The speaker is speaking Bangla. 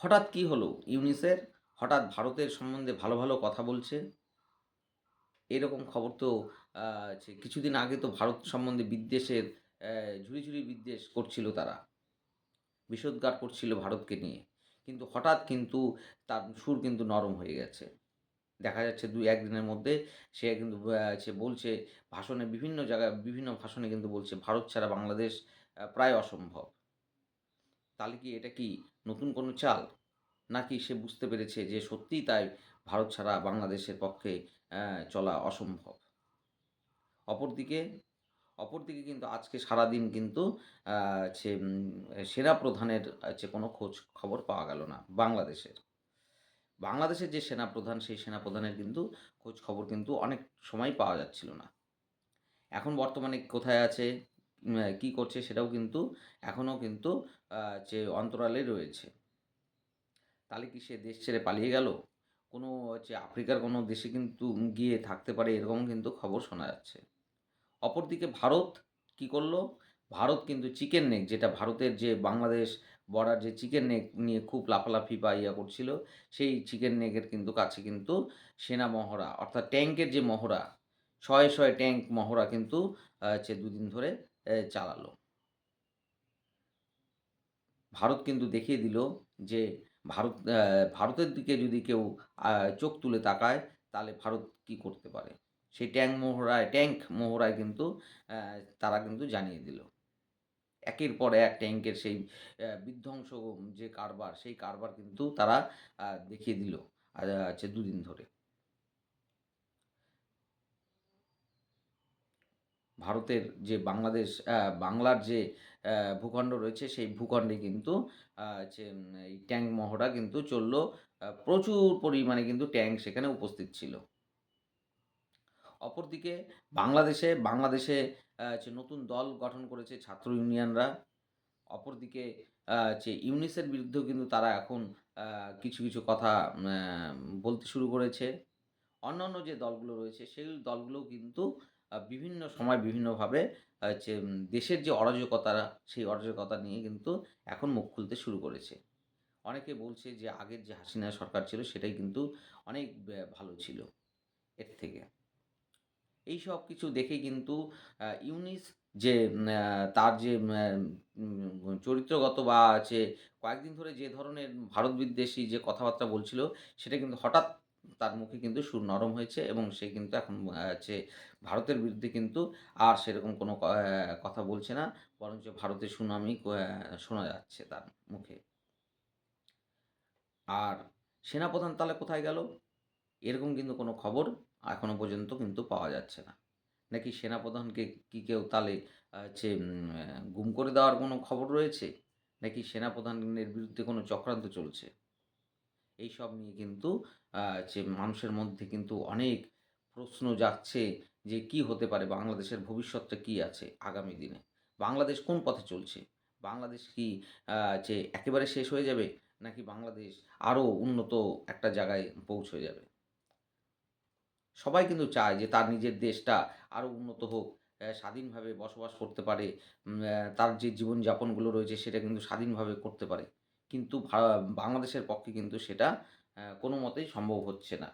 হঠাৎ কি হলো? ইউনিসের হঠাৎ ভারতের সম্বন্ধে ভালো ভালো কথা বলছে। এরকম খবর তো কিছুদিন আগে তো ভারত সম্বন্ধে বিদ্বেষের ঝুড়ি ঝুড়ি বিদ্বেষ করছিল তারা। বিষোদ্গার করছিল ভারতকে নিয়ে। কিন্তু হঠাৎ কিন্তু তার সুর কিন্তু নরম হয়ে গেছে। দেখা যাচ্ছে দুই একদিনের মধ্যে সে কিন্তু সে বলছে, ভাষণে বিভিন্ন জায়গায়, বিভিন্ন ভাষণে কিন্তু বলছে, ভারত ছাড়া বাংলাদেশ প্রায় অসম্ভব। তাহলে কি এটা কি নতুন কোনো চাল? নাকি সে বুঝতে পেরেছে যে সত্যিই তাই ভারত ছাড়া বাংলাদেশের পক্ষে চলা অসম্ভব? অপরদিকে অপরদিকে কিন্তু আজকে সারাদিন কিন্তু সে উম, সেনাপ্রধানের হচ্ছে কোনো খোঁজ খবর পাওয়া গেল না বাংলাদেশের। বাংলাদেশের যে সেনাপ্রধান সেই সেনাপ্রধানের কিন্তু খোঁজ খবর কিন্তু অনেক সময় পাওয়া যাচ্ছিল না। এখন বর্তমানে কোথায় আছে? কি করছে সেটাও কিন্তু এখনও কিন্তু যে অন্তরালে রয়েছে। তাহলে কি সে দেশ ছেড়ে পালিয়ে গেল? কোনো হচ্ছে আফ্রিকার কোনো দেশে কিন্তু গিয়ে থাকতে পারে এরকম কিন্তু খবর শোনা যাচ্ছে। অপরদিকে ভারত কি করল? ভারত কিন্তু চিকেন নেক, যেটা ভারতের যে বাংলাদেশ বর্ডার যে চিকেন নেক নিয়ে খুব লাফালাফি বা ইয়া করছিল, সেই চিকেন নেকের কিন্তু কাছে কিন্তু সেনা মহড়া, অর্থাৎ ট্যাঙ্কের যে মহড়া, শয়ে শয়ে ট্যাঙ্ক মহড়া কিন্তু হচ্ছে দুদিন ধরে চালালো। ভারত কিন্তু দেখিয়ে দিল যে ভারত ভারতের দিকে যদি কেউ চোখ তুলে তাকায় তাহলে ভারত কি করতে পারে? সেই ট্যাঙ্ক মহড়ায় ট্যাঙ্ক মহড়ায় কিন্তু তারা কিন্তু জানিয়ে দিল। একের পর এক ট্যাঙ্কের সেই বিধ্বংস যে কারবার সেই কারবার কিন্তু তারা দেখিয়ে দিল আহ, হচ্ছে দুদিন ধরে। ভারতের যে বাংলাদেশ বাংলার যে ভূখণ্ড রয়েছে, সেই ভূখণ্ডে কিন্তু যে এই ট্যাঙ্ক মহড়া কিন্তু চলল প্রচুর পরিমাণে কিন্তু ট্যাঙ্ক সেখানে উপস্থিত ছিল। অপরদিকে বাংলাদেশে বাংলাদেশে যে নতুন দল গঠন করেছে ছাত্র ইউনিয়নরা, অপরদিকে যে ইউনিসের বিরুদ্ধেও কিন্তু তারা এখন কিছু কিছু কথা বলতে শুরু করেছে। অন্যান্য যে দলগুলো রয়েছে, সেই দলগুলো কিন্তু বিভিন্ন সময় বিভিন্নভাবে হচ্ছে দেশের যে অরাজকতা সেই অরাজকতা নিয়ে কিন্তু এখন মুখ খুলতে শুরু করেছে। অনেকে বলছে যে, আগের যে হাসিনা সরকার ছিল, সেটাই কিন্তু অনেক ভালো ছিল এর থেকে। এই সব কিছু দেখে কিন্তু ইউনিস যে তার যে চরিত্রগত বা আছে, কয়েকদিন ধরে যে ধরনের ভারত বিদ্বেষী যে কথাবার্তা বলছিল, সেটা কিন্তু হঠাৎ তার মুখে কিন্তু সুর নরম হয়েছে এবং সে কিন্তু এখন হচ্ছে ভারতের বিরুদ্ধে কিন্তু আর সেরকম কোনো কথা বলছে না, বরঞ্চ ভারতের সুনামি শোনা যাচ্ছে তার মুখে। আর সেনাপ্রধান তাহলে কোথায় গেল? এরকম কিন্তু কোনো খবর এখনও পর্যন্ত কিন্তু পাওয়া যাচ্ছে না। নাকি সেনাপ্রধানকে কি কেউ তাহলে হচ্ছে গুম করে দেওয়ার কোনো খবর রয়েছে? নাকি সেনাপ্রধানের বিরুদ্ধে কোনো চক্রান্ত চলছে? এই সব নিয়ে কিন্তু যে মানুষের মধ্যে কিন্তু অনেক প্রশ্ন যাচ্ছে যে কি হতে পারে, বাংলাদেশের ভবিষ্যৎটা কি আছে আগামী দিনে? বাংলাদেশ কোন পথে চলছে? বাংলাদেশ কি যে একেবারে শেষ হয়ে যাবে, নাকি বাংলাদেশ আরও উন্নত একটা জায়গায় পৌঁছে যাবে? সবাই কিন্তু চায় যে তার নিজের দেশটা আরও উন্নত হোক স্বাধীনভাবে বসবাস করতে পারে তার যে জীবনযাপনগুলো রয়েছে সেটা কিন্তু স্বাধীনভাবে করতে পারে। কিন্তু বাংলাদেশের পক্ষে কিন্তু সেটা কোনো মতেই সম্ভব হচ্ছে না।